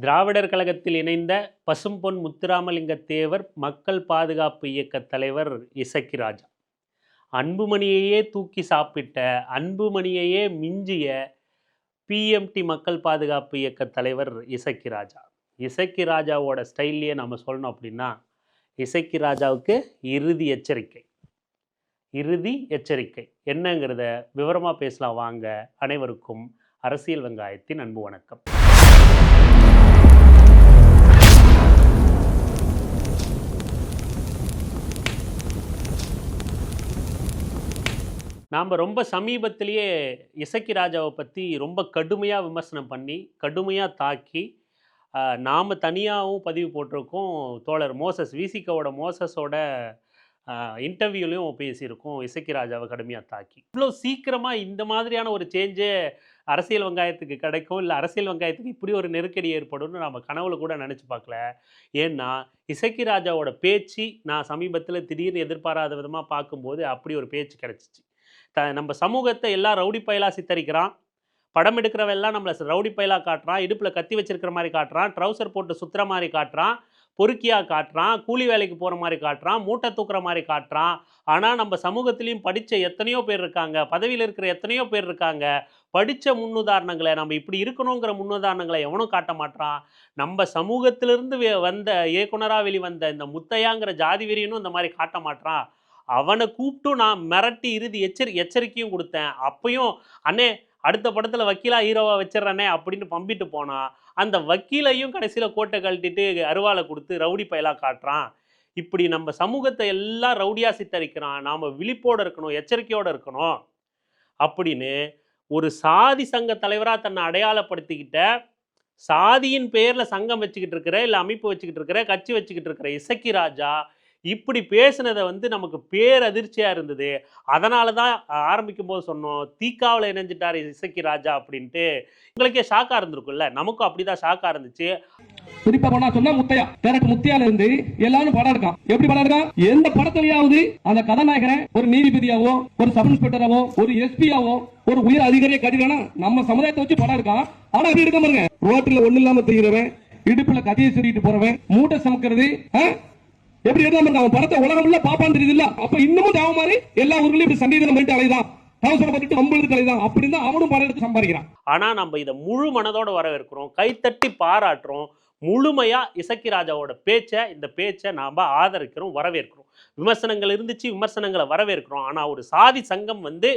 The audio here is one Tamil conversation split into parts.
திராவிடர் கழகத்தில் இணைந்த பசும்பொன் முத்துராமலிங்க தேவர் மக்கள் பாதுகாப்பு இயக்க தலைவர் இசக்கி ராஜா. அன்புமணியையே தூக்கி சாப்பிட்ட அன்புமணியையே மிஞ்சிய பிஎம்டி மக்கள் பாதுகாப்பு இயக்க தலைவர் இசக்கி ராஜா. இசக்கி ராஜாவோட ஸ்டைல்லையே நம்ம சொல்லணும் அப்படின்னா இசக்கி ராஜாவுக்கு இறுதி எச்சரிக்கை. இறுதி எச்சரிக்கை. என்னங்கிறத விவரமாக பேசலாம். வாங்க அனைவருக்கும் அரசியல் வெங்காயத்தின் அன்பு வணக்கம். நாம் ரொம்ப சமீபத்திலேயே இசக்கி ராஜாவை பற்றி ரொம்ப கடுமையாக விமர்சனம் பண்ணி கடுமையாக தாக்கி நாம் தனியாகவும் பதிவு போட்டிருக்கோம். தோழர் மோசஸ் விசிகாவோட மோசஸோட இன்டர்வியூலையும் பேசியிருக்கோம். இசக்கி ராஜாவை கடுமையாக தாக்கி. இவ்வளோ சீக்கிரமாக இந்த மாதிரியான ஒரு சேஞ்சே அரசியல் வெங்காயத்துக்கு கிடைக்கும் இல்லை அரசியல் வெங்காயத்துக்கு இப்படி ஒரு நெருக்கடி ஏற்படும்னு நம்ம கனவுல கூட நினச்சி பார்க்கல. ஏன்னா இசக்கி ராஜாவோட பேச்சு நான் சமீபத்தில் திடீர்னு எதிர்பாராத விதமாக பார்க்கும்போது அப்படி ஒரு பேச்சு கிடச்சிச்சு. த நம்ம சமூகத்தை எல்லாம் ரவுடி பயலாக சித்தரிக்கிறான். படம் எடுக்கிறவெல்லாம் நம்மளை ரவுடி பயலாக காட்டுறான். இடுப்பில் கத்தி வச்சிருக்கிற மாதிரி காட்டுறான். ட்ரௌசர் போட்டு சுற்றுற மாதிரி காட்டுறான். பொறுக்கியாக காட்டுறான். கூலி வேலைக்கு போகிற மாதிரி காட்டுறான். மூட்டை தூக்குற மாதிரி காட்டுறான். ஆனால் நம்ம சமூகத்திலையும் படித்த எத்தனையோ பேர் இருக்காங்க. பதவியில் இருக்கிற எத்தனையோ பேர் இருக்காங்க. படித்த முன்னுதாரணங்களை நம்ம இப்படி இருக்கணுங்கிற முன்னுதாரணங்களை எவனும் காட்ட மாட்டான் நம்ம சமூகத்திலிருந்து வே- வந்த இயக்குனராக வெளிவந்த இந்த முத்தையாங்கிற ஜாதி வெறியனும் இந்த மாதிரி காட்ட மாட்டான் அவனை கூப்பிட்டும் நான் மிரட்டி இறுதி எச்சரி எச்சரிக்கையும் கொடுத்தேன். அப்பையும் அண்ணே அடுத்த படத்தில் வக்கீலா ஹீரோவாக வச்சிடறனே அப்படின்னு பம்பிட்டு போனான் அந்த வக்கீலையும் கடைசியில் கோட்டை கழட்டிட்டு அருவாளை கொடுத்து ரவுடி பயலாக காட்டுறான். இப்படி நம்ம சமூகத்தை எல்லாம் ரவுடியாக சித்தரிக்கிறான். நாம் விழிப்போடு இருக்கணும் எச்சரிக்கையோடு இருக்கணும். அப்படின்னு ஒரு சாதி சங்க தலைவராக தன்னை அடையாளப்படுத்திக்கிட்ட சாதியின் பேரில் சங்கம் வச்சுக்கிட்டு இருக்கிற இல்லை அமைப்பு வச்சுக்கிட்டு இருக்கிற கட்சி வச்சுக்கிட்டு இருக்கிற இசக்கி ராஜா இப்படி பேசுனதை வந்து நமக்கு பேரதிர்ச்சியாக இருந்தது. அதனால தான் ஆரம்பிக்கும் போது சொன்னோம் தீக்காவில் இணைஞ்சிட்டார் இசக்கி ராஜா அப்படின்ட்டு. உங்களுக்கே ஷாக்காக இருந்திருக்குல்ல நமக்கும் அப்படிதான் ஷாக்காக இருந்துச்சு. குறிப்பா பண்ணா சொன்னா முத்தையா. டேரக்ட் முத்தையால இருந்து எல்லாரும் படம் இருக்கான் எப்படி படம் இருக்கான் எந்த படத்துலயாவது அந்த கதாநாயகனை ஒரு நீதிபதியாவோ ஒரு சப் இன்ஸ்பெக்டராவோ ஒரு எஸ்பியாவோ ஒரு உயர் அதிகாரியை கட்டினா நம்ம சமுதாயத்தை வச்சு படம் இருக்கான் ஆனா அப்படி இருக்க பாருங்க? ரோட்ல ஒண்ணு இல்லாம தெரிகிறவன் இடுப்புல கதையை சொல்லிட்டு போறவன் மூட்டை சமைக்கிறது ஆ? எப்படி இருக்காம அவன் படத்தை உலகம் இல்ல பாப்பான் தெரியுது இல்ல அப்ப இன்னமும் தேவ மாதிரி எல்லா ஊர்களையும் இப்படி சண்டை பண்ணிட்டு அலைதான். அப்படின்னு அவனும் எடுத்து சம்பாதிக்கிறான். ஆனால் நம்ம இதை முழு மனதோட வரவேற்கிறோம். கைத்தட்டி பாராட்டுறோம். முழுமையாக இசக்கி ராஜாவோட பேச்சை இந்த பேச்சை நாம ஆதரிக்கிறோம் வரவேற்கிறோம். விமர்சனங்கள் இருந்துச்சு விமர்சனங்களை வரவேற்கிறோம். ஆனால் ஒரு சாதி சங்கம் வந்து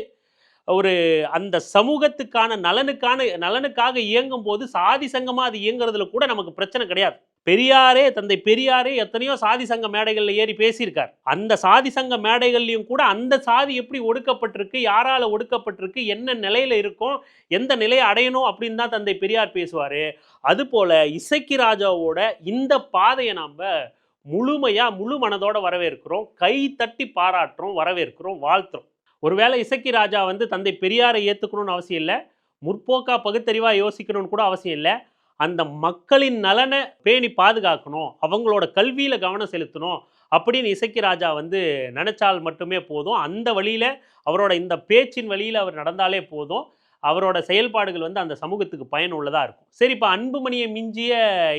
ஒரு அந்த சமூகத்துக்கான நலனுக்கான நலனுக்காக இயங்கும் போது சாதி சங்கமாக அது இயங்குறதுல கூட நமக்கு பிரச்சனை கிடையாது. பெரியாரே தந்தை பெரியாரே எத்தனையோ சாதி சங்க மேடைகளில் ஏறி பேசியிருக்கார். அந்த சாதி சங்க மேடைகள்லையும் கூட அந்த சாதி எப்படி ஒடுக்கப்பட்டிருக்கு யாரால் ஒடுக்கப்பட்டிருக்கு என்ன நிலையில் இருக்கும் எந்த நிலையை அடையணும் அப்படின்னு தான் தந்தை பெரியார் பேசுவார். அதுபோல் இசக்கி ராஜாவோட இந்த பாதையை நாம் முழுமையாக முழு மனதோட வரவேற்கிறோம். கை தட்டி பாராட்டுறோம் வரவேற்கிறோம் வாழ்த்துறோம். ஒருவேளை இசக்கி ராஜா வந்து தந்தை பெரியாரை ஏற்றுக்கணும்னு அவசியம் இல்லை முற்போக்கா பகுத்தறிவாக யோசிக்கணும்னு கூட அவசியம் இல்லை அந்த மக்களின் நலனை பேணி பாதுகாக்கணும் அவங்களோட கல்வியில் கவனம் செலுத்தணும் அப்படின்னு இசக்கி ராஜா வந்து நினச்சால் மட்டுமே போதும். அந்த வழியில் அவரோட இந்த பேச்சின் வழியில் அவர் நடந்தாலே போதும். அவரோட செயல்பாடுகள் வந்து அந்த சமூகத்துக்கு பயனுள்ளதாக இருக்கும். சரி இப்போ அன்புமணியை மிஞ்சிய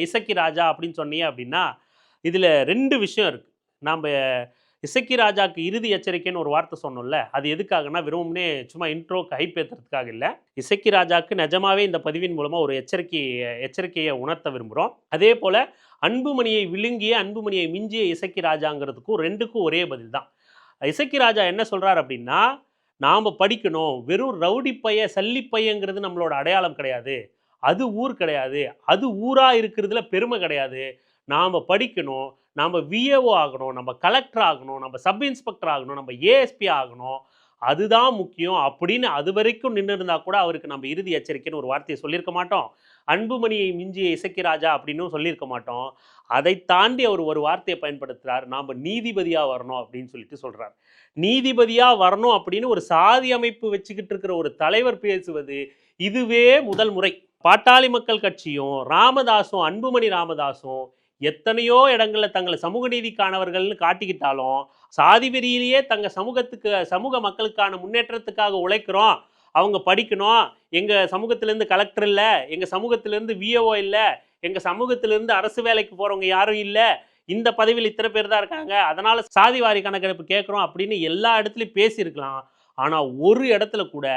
இசக்கி ராஜா அப்படின்னு சொன்னீங்க அப்படின்னா இதில் ரெண்டு விஷயம் இருக்குது நாம் இசக்கி ராஜாக்கு இறுதி எச்சரிக்கைன்னு ஒரு வார்த்தை சொன்னோம்ல அது எதுக்காகனா வெறும்னே சும்மா இன்ட்ரோக்கு ஹைப் ஏற்றுறதுக்காக இல்லை. இசக்கி ராஜாக்கு நிஜமாவே இந்த பதிவின் மூலமாக ஒரு எச்சரிக்கை எச்சரிக்கையை உணர்த்த விரும்புகிறோம் அதே போல் அன்புமணியை விழுங்கிய அன்புமணியை மிஞ்சிய இசக்கி ராஜாங்கிறதுக்கும் ரெண்டுக்கும் ஒரே பதில் தான். இசக்கி ராஜா என்ன சொல்கிறார் அப்படின்னா நாம் படிக்கணும். வெறும் ரவுடி பைய சல்லி பையங்கிறது நம்மளோட அடையாளம் கிடையாது. அது ஊர் கிடையாது. அது ஊராக இருக்கிறதுல பெருமை கிடையாது. நாம் படிக்கணும். நம்ம விஏஓ ஆகணும் நம்ம கலெக்டர் ஆகணும் நம்ம சப் இன்ஸ்பெக்டர் ஆகணும் நம்ம ஏஎஸ்பி ஆகணும். அதுதான் முக்கியம். அப்படின்னு அது வரைக்கும் நின்று இருந்தால் கூட அவருக்கு நம்ம இறுதி எச்சரிக்கைன்னு ஒரு வார்த்தையை சொல்லியிருக்க மாட்டோம். அன்புமணியை மிஞ்சிய இசக்கி ராஜா அப்படின்னும் சொல்லியிருக்க மாட்டோம். அதை தாண்டி அவர் ஒரு வார்த்தையை பயன்படுத்துகிறார் நாம் நீதிபதியாக வரணும் அப்படின்னு சொல்லிட்டு சொல்கிறார் நீதிபதியாக வரணும் அப்படின்னு ஒரு சாதி அமைப்பு வச்சுக்கிட்டு இருக்கிற ஒரு தலைவர் பேசுவது இதுவே முதல் முறை. பாட்டாளி மக்கள் கட்சியும் ராமதாசும் அன்புமணி ராமதாஸும் எத்தனையோ இடங்களில் தங்களை சமூக நீதிக்கானவர்கள்னு காட்டிக்கிட்டாலும் சாதி வெறியிலேயே தங்கள் சமூகத்துக்கு சமூக மக்களுக்கான முன்னேற்றத்துக்காக உழைக்கிறோம். அவங்க படிக்கணும். எங்கள் சமூகத்திலேருந்து கலெக்டர் இல்லை. எங்கள் சமூகத்திலேருந்து விஏஓ இல்லை. எங்கள் சமூகத்திலேருந்து அரசு வேலைக்கு போகிறவங்க யாரும் இல்லை. இந்த பதவியில் இத்தனை பேர் தான் இருக்காங்க. அதனால் சாதி வாரி கணக்கெடுப்பு கேட்குறோம் அப்படின்னு எல்லா இடத்துலையும் பேசியிருக்கலாம். ஆனால் ஒரு இடத்துல கூட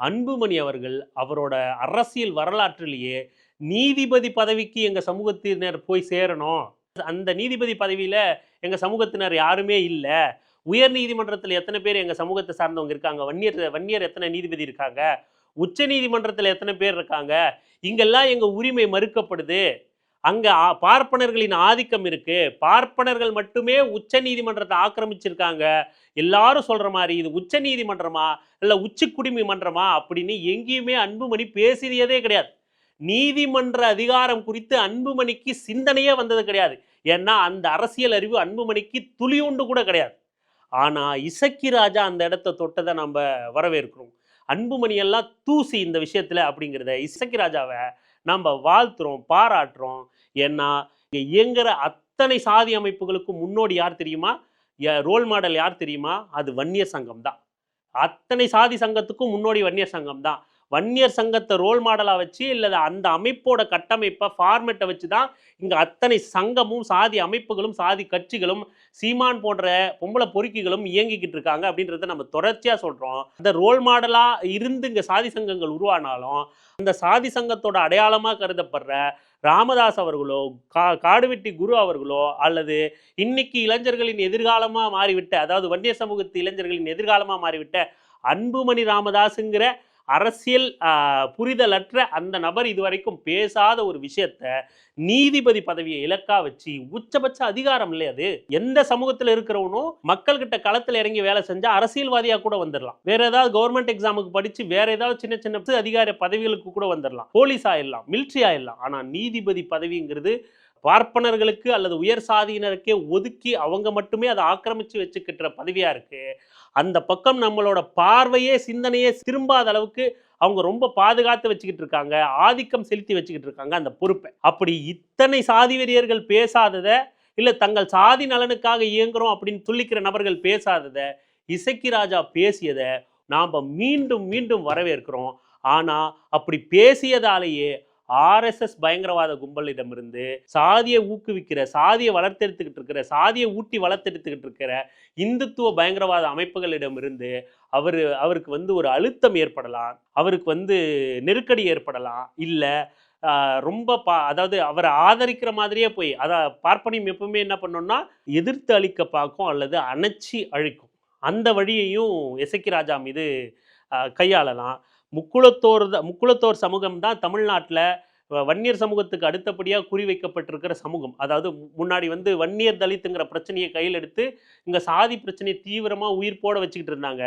அன்புமணி அவர்கள் அவரோட அரசியல் வரலாற்றிலேயே நீதிபதி பதவிக்கு எங்கள் சமூகத்தினர் போய் சேரணும். அந்த நீதிபதி பதவியில் எங்கள் சமூகத்தினர் யாருமே இல்லை. உயர் நீதிமன்றத்தில் எத்தனை பேர் எங்கள் சமூகத்தை சார்ந்தவங்க இருக்காங்க? வன்னியர் வன்னியர் எத்தனை நீதிபதி இருக்காங்க? உச்ச நீதிமன்றத்தில் எத்தனை பேர் இருக்காங்க? இங்கெல்லாம் எங்கள் உரிமை மறுக்கப்படுது. அங்கே பார்ப்பனர்களின் ஆதிக்கம் இருக்கு. பார்ப்பனர்கள் மட்டுமே உச்ச நீதிமன்றத்தை ஆக்கிரமிச்சிருக்காங்க. எல்லாரும் சொல்ற மாதிரி இது உச்ச நீதிமன்றமா? இல்லை உச்ச குடிமை மன்றமா? அப்படின்னு எங்கேயுமே அன்புமணி பேசியதே கிடையாது. நீதிமன்ற அதிகாரம் குறித்து அன்புமணிக்கு சிந்தனையே வந்தது கிடையாது. ஏன்னா அந்த அரசியல் அறிவு அன்புமணிக்கு துளியுண்டு கூட கிடையாது. ஆனால் இசக்கி ராஜா அந்த இடத்த தொட்டதை நம்ம வரவேற்கிறோம். அன்புமணியெல்லாம் தூசி இந்த விஷயத்தில் அப்படிங்கிறத இசக்கி ராஜாவை நம்ம வாழ்த்துறோம் பாராட்டுறோம். ஏன்னா இயங்குகிற இயங்குற அத்தனை சாதி அமைப்புகளுக்கும் முன்னோடி யார் தெரியுமா? ரோல் மாடல் யார் தெரியுமா? அது வன்னியர் சங்கம் தான் அத்தனை சாதி சங்கத்துக்கும் முன்னோடி வன்னியர் சங்கம் தான் வன்னியர் சங்கத்தை ரோல் மாடலாக வச்சு இல்லை அந்த அமைப்போட கட்டமைப்பை ஃபார்மேட்டை வச்சு தான் இங்கே அத்தனை சங்கமும் சாதி அமைப்புகளும் சாதி கட்சிகளும் சீமான் போன்ற பொம்பளை பொறுக்கிகளும் இயங்கிக்கிட்டு இருக்காங்க அப்படின்றத நம்ம தொடர்ச்சியாக சொல்கிறோம் அந்த ரோல் மாடலாக இருந்து இங்கே சாதி சங்கங்கள் உருவானாலும் அந்த சாதி சங்கத்தோட அடையாளமாக கருதப்படுற ராமதாஸ் அவர்களோ கா காடுவெட்டி குரு அவர்களோ அல்லது இன்னைக்கு இளைஞர்களின் எதிர்காலமாக மாறிவிட்ட அதாவது வன்னிய சமூகத்து இளைஞர்களின் எதிர்காலமாக மாறிவிட்ட அன்புமணி ராமதாஸுங்கிற அரசியல் புரிதலற்ற அந்த நபர் இதுவரைக்கும் பேசாத ஒரு விஷயத்த நீதிபதி பதவியை இலக்கா வச்சு உச்சபட்ச அதிகாரம் இல்லையா அது? எந்த சமூகத்தில் இருக்கிறவனும் மக்கள்கிட்ட களத்தில் இறங்கி வேலை செஞ்சா அரசியல்வாதியா கூட வந்துடலாம் வேற ஏதாவது கவர்மெண்ட் எக்ஸாமுக்கு படிச்சு வேற ஏதாவது சின்ன சின்ன அதிகார பதவிகளுக்கு கூட வந்துடலாம் போலீஸ் ஆயிடலாம் மிலிட்ரி ஆயிடலாம் ஆனா நீதிபதி பதவிங்கிறது பார்ப்பனர்களுக்கு அல்லது உயர் சாதியினருக்கே ஒதுக்கி அவங்க மட்டுமே அதை ஆக்கிரமித்து வச்சுக்கிட்டுற பதவியாக இருக்குது அந்த பக்கம் நம்மளோட பார்வையே சிந்தனையே திரும்பாத அளவுக்கு அவங்க ரொம்ப பாதுகாத்து வச்சுக்கிட்டு இருக்காங்க. ஆதிக்கம் செலுத்தி வச்சுக்கிட்டு இருக்காங்க அந்த பொறுப்பை. அப்படி இத்தனை சாதி வெறியர்கள் பேசாததை இல்லை தங்கள் சாதி நலனுக்காக இயங்குகிறோம் அப்படின்னு சொல்லிக்கிற நபர்கள் பேசாததை இசக்கி ராஜா பேசியதை நாம் மீண்டும் மீண்டும் வரவேற்கிறோம். ஆனால் அப்படி பேசியதாலேயே ஆர்எஸ்எஸ் பயங்கரவாத கும்பலிடமிருந்து சாதியை ஊக்குவிக்கிற சாதியை வளர்த்தெடுத்துக்கிட்டு இருக்கிற சாதியை ஊட்டி வளர்த்தெடுத்துக்கிட்டு இருக்கிற இந்துத்துவ பயங்கரவாத அமைப்புகளிடமிருந்து அவர் அவருக்கு வந்து ஒரு அழுத்தம் ஏற்படலாம் அவருக்கு வந்து நெருக்கடி ஏற்படலாம். இல்லை ரொம்ப பா அதாவது அவரை ஆதரிக்கிற மாதிரியே போய் அதை பார்ப்பனியம் எப்பவுமே என்ன பண்ணோம்னா எதிர்த்து அழிக்க பார்க்கும் அல்லது அணைச்சி அழிக்கும். அந்த வழியையும் எசக்கி ராஜா மீது கையாளலாம். முக்குளத்தோர் முக்குளத்தோர் சமூகம் தான் தமிழ்நாட்டில் வன்னியர் சமூகத்துக்கு அடுத்தபடியாக குறிவைக்கப்பட்டிருக்கிற சமூகம். அதாவது முன்னாடி வந்து வன்னியர் தலித்துங்கிற பிரச்சனையை கையில் எடுத்து இங்கே சாதி பிரச்சனையை தீவிரமாக உயிர் போட வச்சுக்கிட்டு இருந்தாங்க.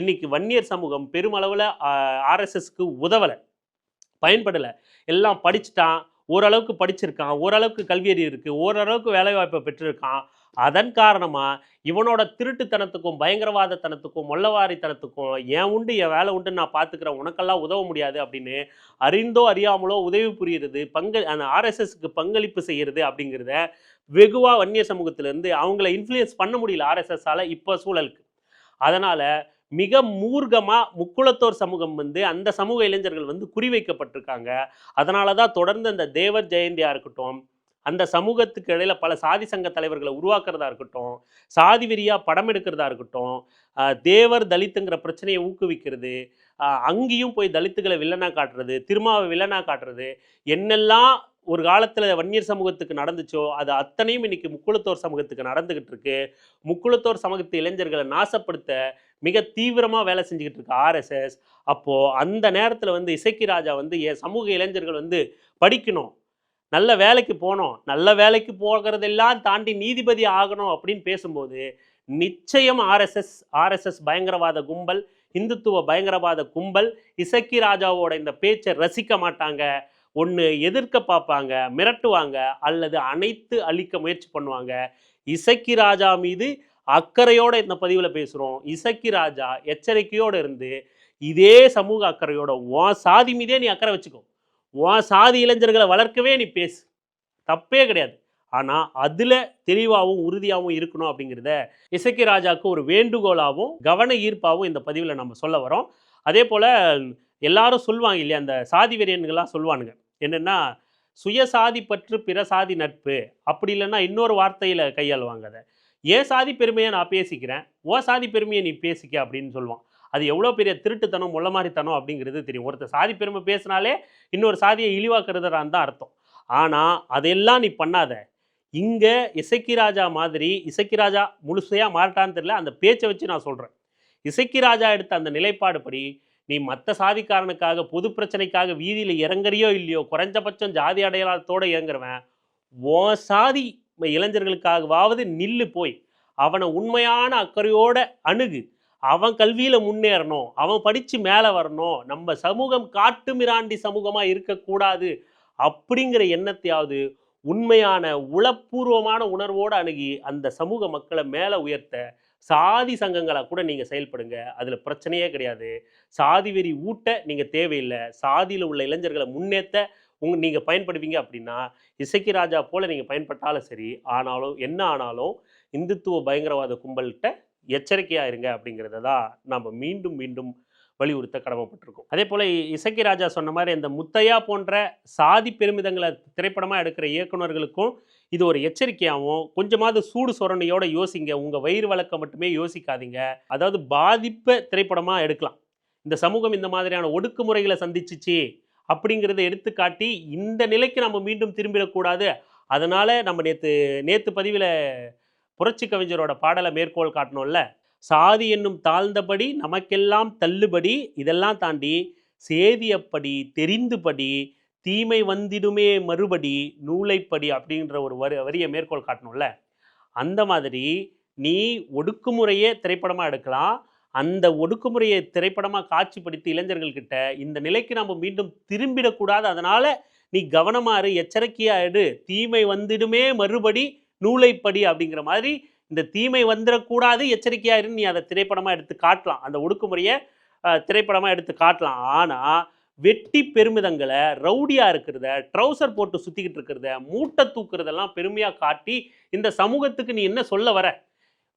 இன்னைக்கு வன்னியர் சமூகம் பெருமளவில் ஆர்எஸ்எஸ்க்கு உதவலை பயன்படலை. எல்லாம் படிச்சுட்டான் ஓரளவுக்கு படிச்சிருக்கான் ஓரளவுக்கு கல்வியறி இருக்குது ஓரளவுக்கு வேலைவாய்ப்பை பெற்றிருக்கான். அதன் காரணமாக இவனோட திருட்டுத்தனத்துக்கும் பயங்கரவாதத்தனத்துக்கும் மொல்லவாரித்தனத்துக்கும் ஏன் உண்டு என் வேலை உண்டு நான் பார்த்துக்கிறேன் உனக்கெல்லாம் உதவ முடியாது அப்படின்னு அறிந்தோ அறியாமலோ உதவி புரியுறது பங்கு அந்த ஆர்எஸ்எஸ்க்கு பங்களிப்பு செய்கிறது அப்படிங்கிறத வெகுவாக வன்னிய சமூகத்திலேருந்து அவங்கள இன்ஃப்ளூயன்ஸ் பண்ண முடியல ஆர்எஸ்எஸ்ஸால் இப்போ சூழலுக்கு. அதனால் மிக மூர்க்கமாக முக்குளத்தோர் சமூகம் வந்து அந்த சமூக இளைஞர்கள் வந்து குறிவைக்கப்பட்டிருக்காங்க. அதனால தான் தொடர்ந்து அந்த தேவர் ஜெயந்தியாக இருக்கட்டும் அந்த சமூகத்துக்கு இடையில் பல சாதி சங்க தலைவர்களை உருவாக்குறதா இருக்கட்டும் சாதி வெறியாக படம் எடுக்கிறதா இருக்கட்டும் தேவர் தலித்துங்கிற பிரச்சனையை ஊக்குவிக்கிறது அங்கேயும் போய் தலித்துகளை வில்லனாக காட்டுறது திருமாவை வில்லனா காட்டுறது என்னெல்லாம் ஒரு காலத்தில் வன்னியர் சமூகத்துக்கு நடந்துச்சோ அது அத்தனையும் இன்னைக்கு முக்குளத்தோர் சமூகத்துக்கு நடந்துகிட்டு இருக்கு. முக்குளத்தோர் சமூகத்து இளைஞர்களை நாசப்படுத்த மிக தீவிரமாக வேலை செஞ்சுக்கிட்டு இருக்கு ஆர்எஸ்எஸ் அப்போது அந்த நேரத்தில் வந்து இசக்கி ராஜா வந்து என் சமூக இளைஞர்கள் வந்து படிக்கணும். நல்ல வேலைக்கு போனோம். நல்ல வேலைக்கு போகிறதெல்லாம் தாண்டி நீதிபதி ஆகணும் அப்படின்னு பேசும்போது நிச்சயம் ஆர்எஸ்எஸ் ஆர்எஸ்எஸ் பயங்கரவாத கும்பல் இந்துத்துவ பயங்கரவாத கும்பல் இசக்கி ராஜாவோட இந்த பேச்சை ரசிக்க மாட்டாங்க. ஒன்று எதிர்க்க பார்ப்பாங்க மிரட்டுவாங்க அல்லது அனைத்து அழிக்க முயற்சி பண்ணுவாங்க. இசக்கி ராஜா மீது அக்கறையோட இந்த பதிவில் பேசுகிறோம் இசக்கி ராஜா எச்சரிக்கையோடு இருந்து இதே சமூக அக்கறையோட உன் சாதி மீதே நீ அக்கறை வச்சுக்கோ. உன் சாதி இளைஞர்களை வளர்க்கவே நீ பேசு. தப்பே கிடையாது. ஆனால் அதில் தெளிவாகவும் உறுதியாகவும் இருக்கணும் அப்படிங்கிறத இசக்கி ராஜாவுக்கு ஒரு வேண்டுகோளாகவும் கவன ஈர்ப்பாகவும் இந்த பதிவில் நம்ம சொல்ல வரோம். அதே போல் எல்லாரும் சொல்லுவாங்க இல்லையா அந்த சாதி வெறியன்கள்லாம் சொல்லுவானுங்க. என்னென்னா சுயசாதி பற்று பிற சாதி நட்பு. அப்படி இல்லைன்னா இன்னொரு வார்த்தையில் கையாளுவாங்க அதை. ஏன் சாதி பெருமையை நான் பேசிக்கிறேன்? ஓ சாதி பெருமையை நீ பேசிக்க அப்படின்னு சொல்லுவான். அது எவ்வளோ பெரிய திருட்டுத்தனம் முள்ள மாதிரித்தனம் அப்படிங்கிறது தெரியும். ஒருத்தர் சாதி பெருமை பேசினாலே இன்னொரு சாதியை இழிவாக்குறதுறான் தான் அர்த்தம். ஆனால் அதெல்லாம் நீ பண்ணாத. இங்கே இசக்கி ராஜா மாதிரி இசக்கி ராஜா முழுசையாக மாறட்டான்னு தெரியல அந்த பேச்சை வச்சு நான் சொல்கிறேன் இசக்கி ராஜா எடுத்த அந்த நிலைப்பாடு படி நீ மற்ற சாதிக்காரனுக்காக பொது பிரச்சனைக்காக வீதியில் இறங்குறியோ இல்லையோ குறைஞ்சபட்சம் ஜாதி அடையாளத்தோடு இறங்குறவன் ஓ சாதி இளைஞர்களுக்காகவாவது நில்லு போய் அவனை உண்மையான அக்கறையோட அணுகு. அவன் கல்வியில் முன்னேறணும் அவன் படித்து மேலே வரணும் நம்ம சமூகம் காட்டு மிராண்டி சமூகமாக இருக்கக்கூடாது அப்படிங்கிற எண்ணத்தையாவது உண்மையான உளப்பூர்வமான உணர்வோடு அணுகி அந்த சமூக மக்களை மேலே உயர்த்த சாதி சங்கங்களாக கூட நீங்கள் செயல்படுங்க. அதில் பிரச்சனையே கிடையாது. சாதி வெறி ஊட்ட நீங்கள் தேவையில்லை. சாதியில் உள்ள இளைஞர்களை முன்னேற்ற உங்க நீங்கள் பயன்படுவீங்க அப்படின்னா இசைக்கு ராஜா போல் நீங்கள் பயன்பட்டாலும் சரி ஆனாலும் என்ன ஆனாலும் இந்துத்துவ பயங்கரவாத கும்பல்கிட்ட எச்சரிக்கையாக இருங்க அப்படிங்கிறத தான் நாம் மீண்டும் மீண்டும் வலியுறுத்த கடமைப்பட்டிருக்கோம். அதே போல் இசக்கி ராஜா சொன்ன மாதிரி இந்த முத்தையா போன்ற சாதி பெருமிதங்களை திரைப்படமாக எடுக்கிற இயக்குனர்களுக்கும் இது ஒரு எச்சரிக்கையாகவும் கொஞ்சமாவது சூடு சொரணையோட யோசிங்க உங்கள் வயிறு வழக்கம் மட்டுமே யோசிக்காதீங்க. அதாவது பாதிப்பை திரைப்படமாக எடுக்கலாம். இந்த சமூகம் இந்த மாதிரியான ஒடுக்குமுறைகளை சந்திச்சிச்சு அப்படிங்கிறத எடுத்துக்காட்டி இந்த நிலைக்கு நம்ம மீண்டும் திரும்பிடக்கூடாது. அதனால் நம்ம நேற்று நேற்று பதிவில் புரட்சி கவிஞரோட பாடலை மேற்கோள் காட்டணும்ல? சாதி என்னும் தாழ்ந்தபடி நமக்கெல்லாம் தள்ளுபடி இதெல்லாம் தாண்டி சேதியப்படி தெரிந்துபடி தீமை வந்திடுமே மறுபடி நூலைப்படி அப்படின்ற ஒரு வரி வரியை மேற்கோள் காட்டணும்ல? அந்த மாதிரி நீ ஒடுக்குமுறையே திரைப்படமாக எடுக்கலாம். அந்த ஒடுக்குமுறையை திரைப்படமாக காட்சிப்படுத்தி இளைஞர்கள்கிட்ட இந்த நிலைக்கு நம்ம மீண்டும் திரும்பிடக்கூடாது. அதனால் நீ கவனமாறு எச்சரிக்கையாயிடு தீமை வந்திடுமே மறுபடி நூலைப்படி அப்படிங்கிற மாதிரி இந்த தீமை வந்துடக்கூடாது எச்சரிக்கையாக இருந்து நீ அதை திரைப்படமாக எடுத்து காட்டலாம். அந்த ஒடுக்குமுறையை திரைப்படமாக எடுத்து காட்டலாம். ஆனால் வெட்டி பெருமிதங்களை ரவுடியாக இருக்கிறத ட்ரௌசர் போட்டு சுற்றிக்கிட்டு இருக்கிறத மூட்டை தூக்குறதெல்லாம் பெருமையாக காட்டி இந்த சமூகத்துக்கு நீ என்ன சொல்ல வர?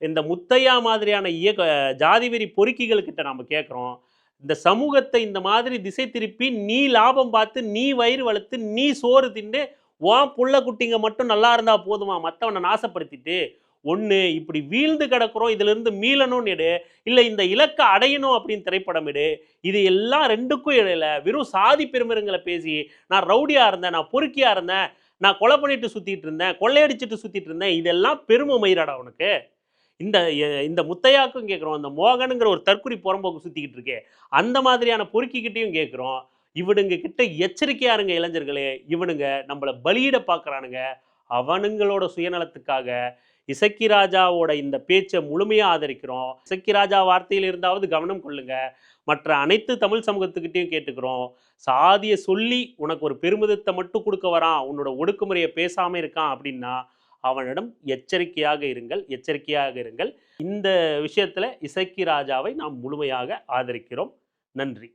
இந்த முத்தையா மாதிரியான இயக்க ஜாதிவெறி பொறுக்கிகள்கிட்ட நம்ம கேட்குறோம். இந்த சமூகத்தை இந்த மாதிரி திசை திருப்பி நீ லாபம் பார்த்து நீ வயிறு வளர்த்து நீ சோறு தின்னு உன் புள்ள குட்டிங்க மட்டும் நல்லா இருந்தால் போதுமா? மற்றவனை நாசப்படுத்திட்டு ஒன்று இப்படி வீழ்ந்து கிடக்குறோம் இதிலிருந்து மீளணும்னு எடு. இல்லை இந்த இலக்கை அடையணும் அப்படின்னு திரைப்படம் எடு. இது எல்லாம் ரெண்டுக்கும் இடையில வெறும் சாதி பெருமருங்களை பேசி நான் ரவுடியாக இருந்தேன் நான் பொறுக்கியாக இருந்தேன் நான் கொலை பண்ணிட்டு சுற்றிட்டு இருந்தேன் கொள்ளையடிச்சிட்டு சுற்றிட்டு இருந்தேன் இதெல்லாம் பெருமை மயிராடா உனக்கு? இந்த இந்த முத்தையாக்கும் கேட்குறோம் அந்த மோகனுங்கிற ஒரு தற்குறி புறம்போக்கு சுற்றிக்கிட்டு இருக்கே அந்த மாதிரியான பொறுக்கிக்கிட்டையும் கேட்குறோம். இவனுங்க கிட்ட எச்சரிக்கையா இருங்க இளைஞர்களே. இவனுங்க நம்மளை பலியிட பார்க்குறானுங்க அவனுங்களோட சுயநலத்துக்காக இசக்கி ராஜாவோட இந்த பேச்சை முழுமையாக ஆதரிக்கிறோம். இசக்கி ராஜா வார்த்தையில் இருந்தாவது கவனம் கொள்ளுங்க. மற்ற அனைத்து தமிழ் சமூகத்துக்கிட்டையும் கேட்டுக்கிறோம். சாதியை சொல்லி உனக்கு ஒரு பெருமிதத்தை மட்டும் கொடுக்க வரான். உன்னோட ஒடுக்குமுறையை பேசாமல் இருக்கான் அப்படின்னா அவனிடம் எச்சரிக்கையாக இருங்கள் எச்சரிக்கையாக இருங்கள். இந்த விஷயத்தில் இசக்கி ராஜாவை நாம் முழுமையாக ஆதரிக்கிறோம். நன்றி.